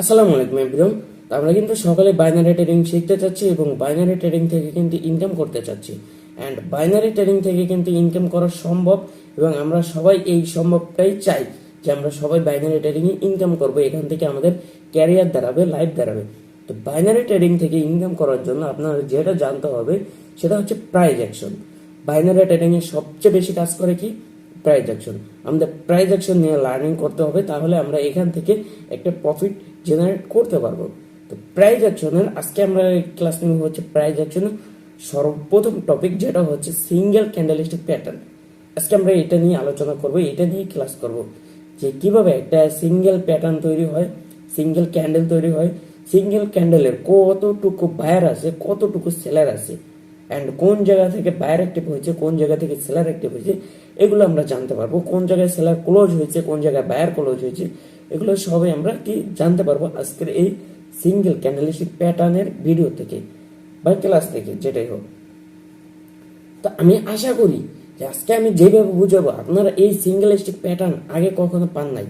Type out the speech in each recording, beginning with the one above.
আসসালামু আলাইকুম এভরিওয়ান আমরা কিন্তু সকালে বাইনারি ট্রেডিং শিখতে চাচ্ছি এবং বাইনারি ট্রেডিং থেকে কিন্তু ইনকাম করতে চাচ্ছি। অ্যান্ড বাইনারি ট্রেডিং থেকে কিন্তু ইনকাম করা সম্ভব এবং আমরা সবাই এই সম্ভবটাই চাই যে আমরা সবাই বাইনারি ট্রেডিং ইনকাম করব, এখান থেকে আমাদের ক্যারিয়ার দাঁড়াবে লাইফ দাঁড়াবে। তো বাইনারি ট্রেডিং থেকে ইনকাম করার জন্য আপনার যেটা জানতে হবে, সেটা হচ্ছে প্রাইজ অ্যাকশন বাইনারি ট্রেডিং এ সবচেয়ে বেশি কাজ করে কি? প্রাইজ অ্যাকশন আমাদের প্রাইজ অ্যাকশন নিয়ে লার্নিং করতে হবে, তাহলে আমরা এখান থেকে একটা প্রফিট জেনারেট করতে পারব। তো প্রাইজ অ্যাকশনের আজকে আমরা ক্লাস নিব হচ্ছে প্রাইজ অ্যাকশনের সর্বপ্রথম টপিক যেটা হচ্ছে সিঙ্গেল ক্যান্ডেলিস্টিক প্যাটার্ন আজকে আমরা এটা নিয়ে আলোচনা করব, এটা নিয়ে ক্লাস করব যে কীভাবে একটা সিঙ্গেল প্যাটার্ন তৈরি হয় সিঙ্গেল ক্যান্ডেল তৈরি হয় সিঙ্গেল ক্যান্ডেলের কতটুকু বায়ার আছে, কতটুকু সেলার আছে অ্যান্ড কোন জায়গা থেকে বায়ার অ্যাক্টিভ হয়েছে, কোন জায়গা থেকে সেলার অ্যাক্টিভ হয়েছে, এগুলো আমরা জানতে পারব। কোন জায়গায় সেলার ক্লোজ হয়েছে, কোন জায়গায় বায়ার ক্লোজ হয়েছে এগুলো সবাই আমরা কি জানতে পারব আজকের এই সিঙ্গেল ক্যান্ডেলিস্টিক প্যাটার্নের ভিডিও থেকে বা ক্লাস থেকে, যেটাই হোক। তো আমি আশা করি যে আজকে আমি যেভাবে বুঝাবো, আপনারা এই সিঙ্গেলিস্টিক প্যাটার্ন আগে কখনো পান নাই।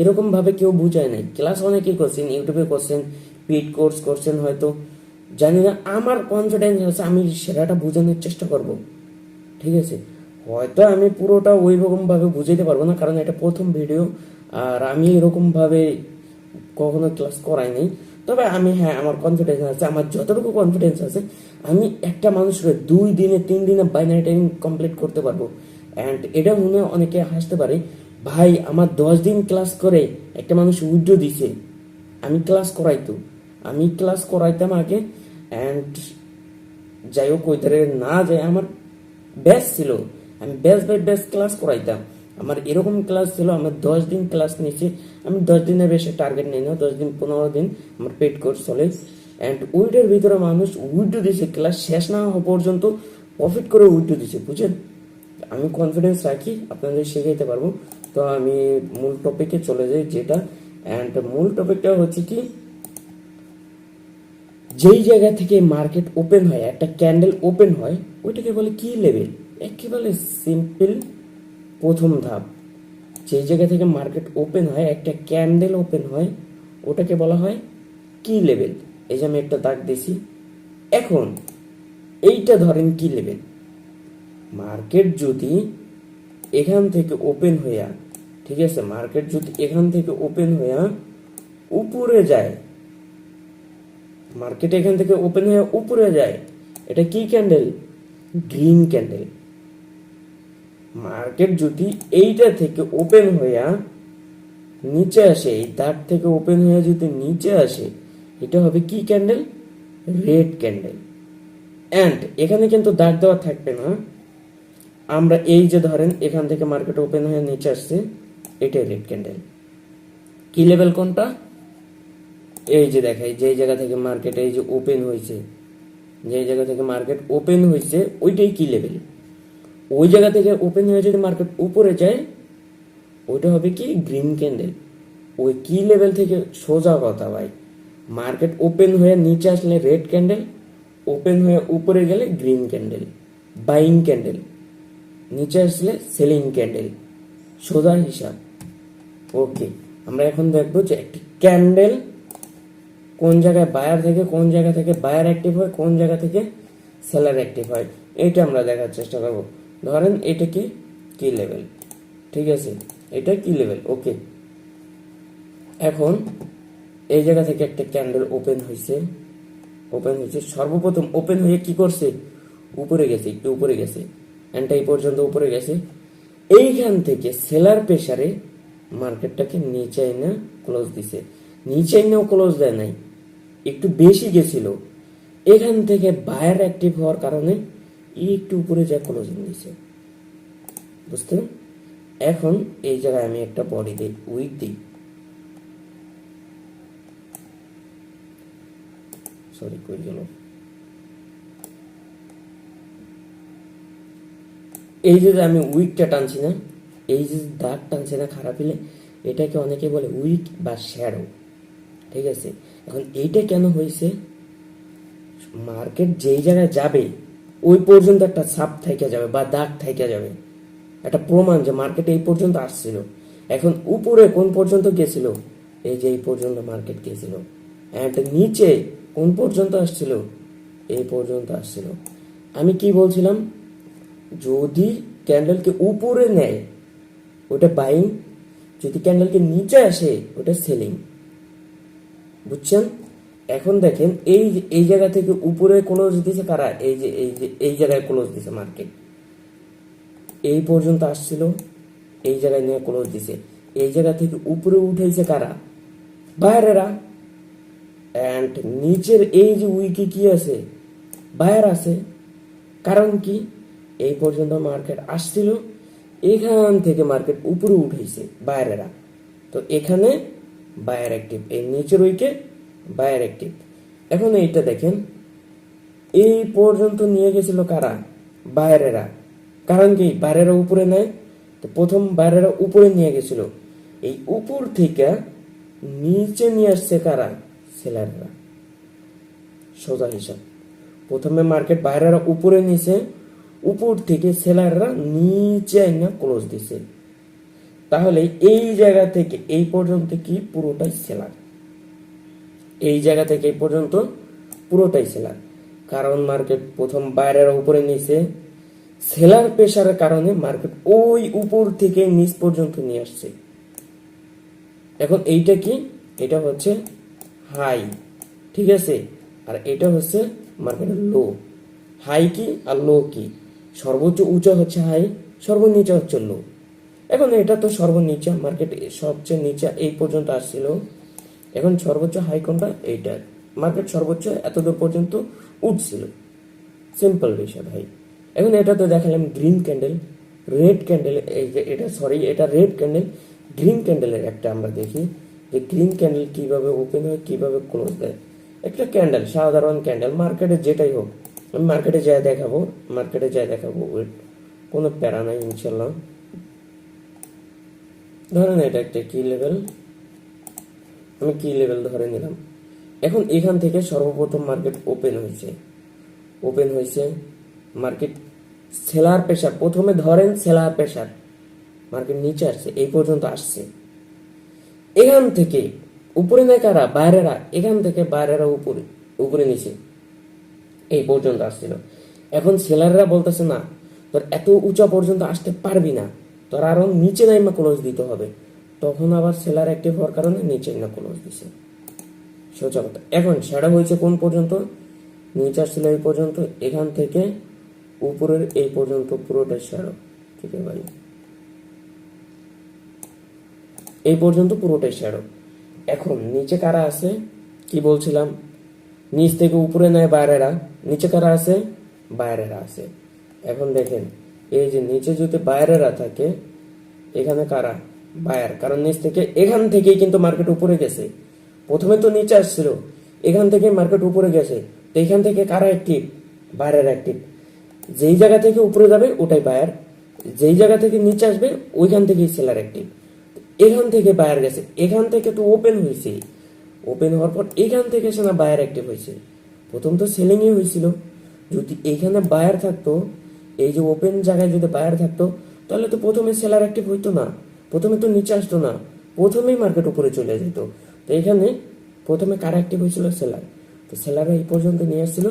এরকম ভাবে কেউ বুঝায় নাই। ক্লাস অনেকেই করছেন ইউটিউবে করছেন পিট কোর্স করছেন হয়তো। জানি না, আমার কনফিডেন্স আছে আমি সেটাটা বোঝানোর চেষ্টা করব। ঠিক আছে? হয়তো আমি পুরোটা ওই রকম ভাবে বুঝাইতে পারব না, কারণ এটা প্রথম ভিডিও আর আমি এরকম ভাবে কখনো ক্লাস করাই নাই তবে আমি হ্যাঁ আমার কনফিডেন্স আছে, আমার যতটুকু কনফিডেন্স আছে, আমি একটা মানুষকে দুই দিনে, তিন দিনে বাইনারি টাইম কমপ্লিট করতে পারব। অ্যান্ড এটা মনে অনেকে হাসতে পারে, ভাই, আমার দশ দিন ক্লাস করে একটা মানুষ উইড্রো দিছে। আমি ক্লাস করাইতো। আমি ক্লাস করাইতাম আগে অ্যান্ড যাই হোক, ওইধারে না যায় আমার ব্যাচ ছিল। আমি ব্যাচ বাই ব্যাচ ক্লাস করাইতাম। আমার এরকম ক্লাস ছিল আমার দশ দিন ক্লাস নিয়েছি। আমি দশ দিনের বেশি টার্গেট নিই না, দশ দিন, পনেরো দিন আমার পেড কোর্স চলে। অ্যান্ড উইডের ভিতরে মানুষ উইডো দিছে ক্লাস শেষ না হওয়া পর্যন্ত প্রফিট করে উইডো দিছে বুঝছেন? আমি কনফিডেন্স রাখি, আপনাদের শেখাইতে পারব। তো আমি মূল টপিকে চলে যাই, যেটা। অ্যান্ড মূল টপিকটা হচ্ছে কি, যেই জায়গা থেকে মার্কেট ওপেন হয়, একটা ক্যান্ডেল ওপেন হয়, ওইটাকে বলে কি লেভেল একেবারে সিম্পল প্রথম ধাপ। যেই জায়গা থেকে মার্কেট ওপেন হয়, একটা ক্যান্ডেল ওপেন হয়, ওটাকে বলা হয় কি লেভেল এই যে আমি একটা দাগ দিছি এখন এইটা ধরেন কি লেভেল মার্কেট যদি এখান থেকে ওপেন হইয়া, ঠিক আছে, মার্কেট যদি এখান থেকে ওপেন হইয়া উপরে যায়, মার্কেট এখান থেকে ওপেন হয়ে উপরে যায়, এটা কি ক্যান্ডেল? Green candle. মার্কেট যদি এইটা থেকে ওপেন হইয়া নিচে আসে, এই দাগ থেকে ওপেন হয়ে যদি নিচে আসে, এটা হবে কি ক্যান্ডেল রেড ক্যান্ডেল অ্যান্ড এখানে কিন্তু দাগ দেওয়া থাকবে না। আমরা এই যে ধরেন, এখান থেকে মার্কেট ওপেন হয়ে নিচে আসছে, এটাই রেড ক্যান্ডেল কি লেভেল কোনটা? এই যে দেখাই যে জায়গা থেকে মার্কেট এই যে ওপেন হয়েছে যে জায়গা থেকে মার্কেট ওপেন হয়েছে ওইটাই কি লেভেল ওই জায়গা থেকে ওপেন হয়ে যদি মার্কেট উপরে যায়, ওইটা হবে কি গ্রিন ক্যান্ডেল ওই কি লেভেল থেকে সোজা কথা ভাই? মার্কেট ওপেন হয়ে নিচে আসলে রেড ক্যান্ডেল ওপেন হয়ে উপরে গেলে গ্রিন ক্যান্ডেল বাইং ক্যান্ডেল নিচে আসলে সেলিং ক্যান্ডেল সোজা হিসাব। ওকে আমরা এখন দেখব যে একটি ক্যান্ডেল কোন জায়গায় বায়ার থেকে, কোন জায়গা থেকে বায়ার অ্যাক্টিভ হয়, কোন জায়গা থেকে সেলার অ্যাক্টিভ হয়। এটা আমরা দেখার চেষ্টা করব। ধরেন এটা কি? কি লেভেল ঠিক আছে? এটা কি লেভেল ওকে এখন এই জায়গা থেকে একটা ক্যান্ডেল ওপেন হয়েছে ওপেন হয়েছে সর্বপ্রথম ওপেন হয়ে কি করছে? উপরে গেছে, একটু উপরে গেছে। অ্যান্ড এই পর্যন্ত উপরে গেছে। এইখান থেকে সেলার প্রেসারে মার্কেটটাকে নিচে না ক্লোজ দিছে। নিচে এনেও ক্লোজ দেয় নাই। একটু বেশি গেছিল। এখান থেকে বায়ার অ্যাক্টিভ হওয়ার কারণে একটু উপরে যা ক্লোজিং দিছে বুঝতে এখন এই জায়গায় আমি একটা বডি দিই উইক দিই। সরি কই গেল? এই যে আমি উইকটা টানছি না, এই যে দাগ টানছে না, খারাপ হলে এটাকে অনেকে বলে উইক বা শ্যাডো ঠিক আছে? এখন এইটা কেন হয়েছে? মার্কেট যেই জায়গায় যাবে ওই পর্যন্ত একটা ছাপ থেকে যাবে বা দাগ থেকে যাবে। একটা প্রমাণ যে মার্কেট এই পর্যন্ত আসছিল। এখন উপরে কোন পর্যন্ত গেছিল? এই যে এই পর্যন্ত মার্কেট গিয়েছিল অ্যান্ড নিচে কোন পর্যন্ত আসছিল? এই পর্যন্ত আসছিল। আমি কি বলছিলাম? যদি ক্যান্ডেলকে উপরে নেয়, ওটা বাইং যদি ক্যান্ডেলকে নিচে আসে, ওটা সেলিং বুঝছেন? এখন দেখেন, এই এই জায়গা থেকে উপরে ক্লোজ দিছে কারা? এই যে এই যে, এই জায়গায় ক্লোজ দিছে মার্কেট এই পর্যন্ত আসছিল, এই জায়গায় নিয়ে ক্লোজ দিছে। এই জায়গা থেকে উপরে উঠেছে কারা? বাইরেরা। অ্যান্ড নিচের এই যে উইকে কি আছে? বাইর আছে। কারণ কি? এই পর্যন্ত মার্কেট আসছিল, এখান থেকে মার্কেট উপরে উঠেছে বাইরেরা। তো এখানে বায়ার অ্যাক্টিভ এই নিচের উইকে বায়ার অ্যাক্টিভ এখন এইটা দেখেন, এই পর্যন্ত নিয়ে গেছিল কারা? বাইরেরা কারণ কি? বাইরেরা উপরে নেয়, তো প্রথম বাইরেরা উপরে নিয়ে গেছিল। এই উপর থেকে নিচে নিয়ে আসছে কারা? সেলাররা। সোজা হিসাব। প্রথমে মার্কেট বাইরেরা উপরে নিছে, উপর থেকে সেলাররা নিচে আইনা ক্লোজ দিছে। তাহলে এই জায়গা থেকে এই পর্যন্ত কি? পুরোটাই সেলার। এই জায়গা থেকে এই পর্যন্ত পুরোটাই সেলার কারণ মার্কেট প্রথম বাইরের উপরে নিচে সেলার প্রেশারের কারণে মার্কেট ওই উপর থেকে নিচ পর্যন্ত নিয়ে আসছে। এখন এইটা কি? এটা হচ্ছে হাই ঠিক আছে? আর এটা হচ্ছে মার্কেটের লো হাই কি আর লো কি? সর্বোচ্চ উঁচা হচ্ছে হাই সর্বনিচে হচ্ছে লো এখন এটা তো সর্বনিচা মার্কেট সবচেয়ে নিচা এই পর্যন্ত আসছিল। এখন সর্বোচ্চ হাই কোনটা? এইটা। মার্কেট সর্বোচ্চ এতদূর পর্যন্ত উঠছিল। সিম্পল বিষয় ভাই। এখন এটা তো দেখালাম গ্রিন ক্যান্ডেল রেড ক্যান্ডেল এই যে এটা সরি এটা রেড ক্যান্ডেল গ্রিন ক্যান্ডেলের একটা আমরা দেখি। যে গ্রিন ক্যান্ডেল কীভাবে ওপেন হয়, কীভাবে ক্লোজ দেয়। একটা ক্যান্ডেল সাধারণ ক্যান্ডেল মার্কেটে যেটাই হোক, আমি মার্কেটে যাই দেখাবো মার্কেটে যাই দেখাবো ওয়েট কোনো প্যারা নাই ইনশাল্লাহ ধরেন এটা একটা কি লেভেল আমি কি লেভেল ধরে নিলাম? এখন এখান থেকে সর্বপ্রথম মার্কেট ওপেন হয়েছে। ওপেন হয়েছে। মার্কেট সেলার প্রেশার প্রথমে ধরেন সেলার প্রেশার মার্কেট নিচে আসছে, এই পর্যন্ত আসছে। এখান থেকে উপরে নেয় কারা? বাইরেরা। এখান থেকে বাইরেরা উপরে উপরে নিচে। এই পর্যন্ত আসছিল। এখন সেলাররা বলতেছে, না, তোর এত উঁচা পর্যন্ত আসতে পারবি না। তোর আরও নিচে নাইমা ক্লোজ দিতে হবে। তখন আবার সেলার অ্যাক্টিভ হওয়ার কারণে নিচে না ক্লোজ দিছে। সোজা কথা। এখন সেটা হয়েছে কোন পর্যন্ত? নিচে আসছিল এই পর্যন্ত, এখান থেকে উপরের এই পর্যন্ত পুরোটা শ্যাডো ঠিক আছে এই পর্যন্ত পুরোটাই শ্যাডো এখন নিচে কারা আছে? কি বলছিলাম? নিচ থেকে উপরে নেয় বাইরেরা। নিচে কারা আছে? বাইরেরা আছে। এখন দেখেন, এই যে নিচে যদি বাইরেরা থাকে, এখানে কারা? বায়ার। কারণ নিচ থেকে এখান থেকেই কিন্তু মার্কেট উপরে গেছে। প্রথমে তো নিচে আসছিল, এখান থেকে মার্কেট উপরে গেছে। তো এখান থেকে কারা অ্যাক্টিভ বাইরের অ্যাক্টিভ যেই জায়গা থেকে উপরে যাবে, ওটাই বায়ার। যেই জায়গা থেকে নিচে আসবে, ওইখান থেকেই সেলার অ্যাক্টিভ এখান থেকে বায়ার গেছে। এখান থেকে তো ওপেন হয়েছে। ওপেন হওয়ার পর এখান থেকে সে না বায়ার অ্যাক্টিভ হয়েছে। প্রথম তো সেলিংই হয়েছিল। যদি এখানে বায়ার থাকতো, এই যে ওপেন জায়গায় যদি বায়ার থাকতো, তাহলে তো প্রথমে সেলার অ্যাক্টিভ হইতো না। প্রথমে তো নিচে আসতো না, প্রথমেই মার্কেট উপরে চলে যেত। তো এখানে প্রথমে কার অ্যাক্টিভ হয়েছিল? সেলার তো সেলাররা এই পর্যন্ত নিয়ে আসছিল।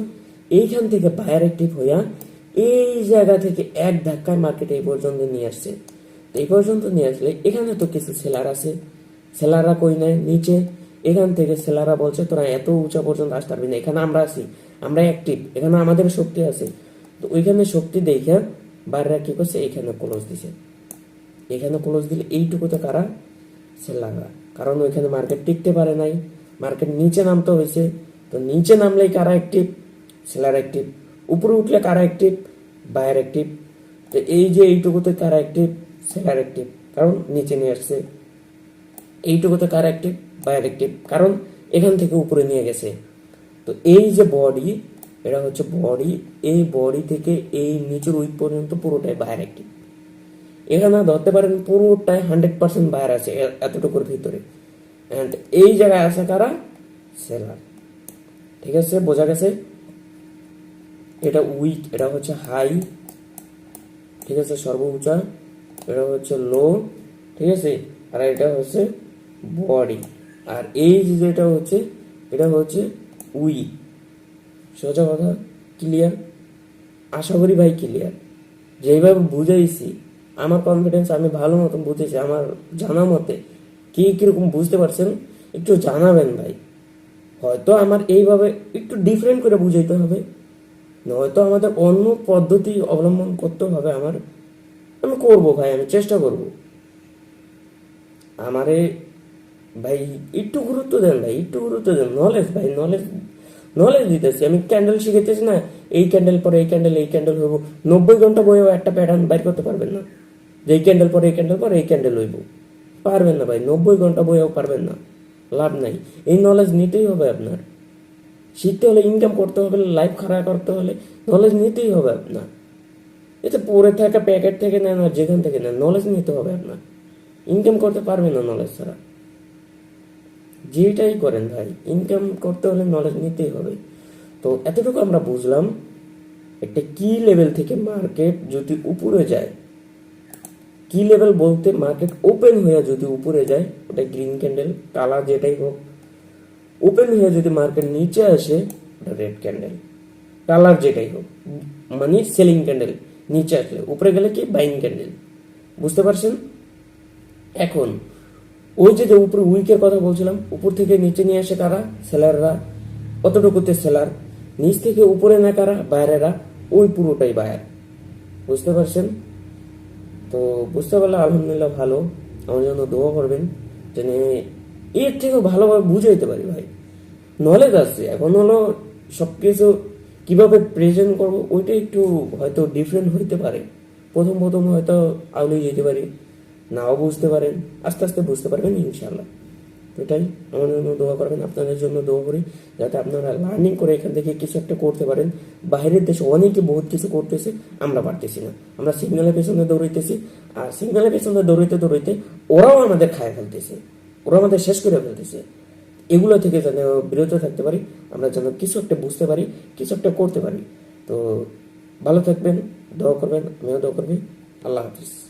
এইখান থেকে বায়ার অ্যাক্টিভ হইয়া এই জায়গা থেকে এক ধাক্কায় মার্কেট এই পর্যন্ত নিয়ে আসছে। তো এই পর্যন্ত নিয়ে আসলে এখানে তো কিছু সেলার আছে। সেলাররা কই নেয়? নিচে। এখান থেকে সেলাররা বলছে, তোরা এত উঁচা পর্যন্ত আসতে পারবি না। এখানে আমরা আছি, আমরা অ্যাক্টিভ এখানে আমাদের শক্তি আছে। তো ওইখানে শক্তি দেখে বাইরেরা কি করছে? এখানে ক্লোজ দিছে। এখানে ক্লোজ দিলে এইটুকুতে কারা? সেলাররা কারণ ওইখানে মার্কেট টিকতে পারে নাই মার্কেট নিচে নামতে হয়েছে। তো নিচে নামলেই কারা অ্যাক্টিভ সেলার অ্যাক্টিভ উপরে উঠলে কারা অ্যাক্টিভ বায়ার অ্যাক্টিভ তো এই যে এইটুকুতে কারা অ্যাক্টিভ সেলার অ্যাক্টিভ কারণ নিচে নিয়ে আসছে। এইটুকুতে কারা অ্যাক্টিভ বায়ার অ্যাক্টিভ কারণ এখান থেকে উপরে নিয়ে গেছে। তো এই যে বডি এটা হচ্ছে বডি এই বডি থেকে এই নিচের উইক পর্যন্ত পুরোটাই বায়ার অ্যাক্টিভ এখানে ধরতে পারেন পুরোটাই হান্ড্রেড পার্সেন্ট বায়ার আছে এতটুকুর ভিতরে। অ্যান্ড এই জায়গায় আছে কারা? সেলার। ঠিক আছে, বোঝা গেছে? এটা উইক এটা হচ্ছে হাই ঠিক আছে সর্বোচ্চা এটা হচ্ছে লো ঠিক আছে? আর এটা হচ্ছে বডি আর এই যেটা হচ্ছে, এটা হচ্ছে উই। সোজা কথা ক্লিয়ার আশা করি ভাই ক্লিয়ার যেইভাবে বুঝাইছি আমার কনফিডেন্স আমি ভালো মতন বুঝেছি, আমার জানা মতে। কে কীরকম বুঝতে পারছেন? একটু জানাবেন ভাই। হয়তো আমার এইভাবে একটু ডিফারেন্ট করে বুঝাইতে হবে। নয়তো আমাদের অন্য পদ্ধতি অবলম্বন করতে হবে আমার। আমি করব ভাই, আমি চেষ্টা করব। আমারে ভাই, একটু গুরুত্ব দেন ভাই, একটু গুরুত্ব দেন। নলেজ ভাই নলেজ নলেজ দিতেছি। আমি ক্যান্ডেল শিখেতেছি না, এই ক্যান্ডেল পরে এই ক্যান্ডেল এই ক্যান্ডেল হব নব্বই ঘণ্টা বইও একটা প্যাটার্ন বাইর করতে পারবেন না। যে এই ক্যান্ডেল পরে, এই ক্যান্ডেল পরে, এই ক্যান্ডেল হইব পারবেন না ভাই, নব্বই ঘণ্টা বইও পারবেন না। লাভ নাই। এই নলেজ নিতেই হবে আপনার। শিখতে হলে ইনকাম করতে হবে লাইফ খারাপ করতে হলে নলেজ নিতেই হবে আপনার। এতে পড়ে থাকা প্যাকেট থেকে নেন আর যেখান থেকে নেন নলেজ নিতে হবে আপনার। ইনকাম করতে পারবেন না নলেজ ছাড়া। যেটাই করেন ভাই ইনকাম করতে হলে নলেজ নিতেই হবে। তো এতটুকু আমরা বুঝলাম, একটা কি লেভেল থেকে মার্কেট যদি উপরে যায় কি লেভেল বলতে মার্কেট ওপেন হয়ে যদি উপরে যায়, ওটা গ্রিন ক্যান্ডেল কালার যেটাই হোক ওপেন হয়ে যদি মার্কেট নিচে আসে, ওটা রেড ক্যান্ডেল কালার যেটাই হোক মানে সেলিং ক্যান্ডেল নিচে আসলে, উপরে গেলে কি বাইং ক্যান্ডেল বুঝতে পারছেন? এখন, ওই যে যে উপরে উইকের কথা বলছিলাম, উপর থেকে নিচে নিয়ে আসে কারা? সেলাররা অতটুকুতে সেলার নিচ থেকে উপরে না কারা? বাইরেরা ওই পুরোটাই বায়ার বুঝতে পারছেন? তো বুঝতে পারলে আলহামদুলিল্লাহ ভালো। আমার জন্য দোয়া করবেন যেন এর থেকেও ভালোভাবে বুঝে বুঝাইতে পারি ভাই। নলেজ আসছে এখন হলো সব কিছু কীভাবে প্রেজেন্ট করব ওইটা একটু হয়তো ডিফারেন্ট হইতে পারে। প্রথম প্রথম হয়তো আউলে যেতে পারি, নাও বুঝতে পারেন, আস্তে আস্তে বুঝতে পারবেন ইনশাল্লাহ এটাই। আমার জন্য দোয়া করবেন, আপনাদের জন্য দোয়া করি, যাতে আপনারা লার্নিং করে এখান থেকে কিছু একটা করতে পারেন। বাইরের দেশে অনেকে বহুত কিছু করতেছে, আমরা পারতেছি না। আমরা সিগন্যালের পেছনে দৌড়াইতেছি, আর সিগন্যালের পেছনে দৌড়াইতে দৌড়াইতে ওরাও আমাদের খায় ফেলতেছে। ওরা আমাদের শেষ করে ফেলতেছে। এগুলো থেকে যেন বিরত থাকতে পারি, আমরা যেন কিছু একটা বুঝতে পারি, কিছু একটা করতে পারি। তো ভালো থাকবেন, দোয়া করবেন, আমিও দোয়া করবি। আল্লাহ হাফিজ।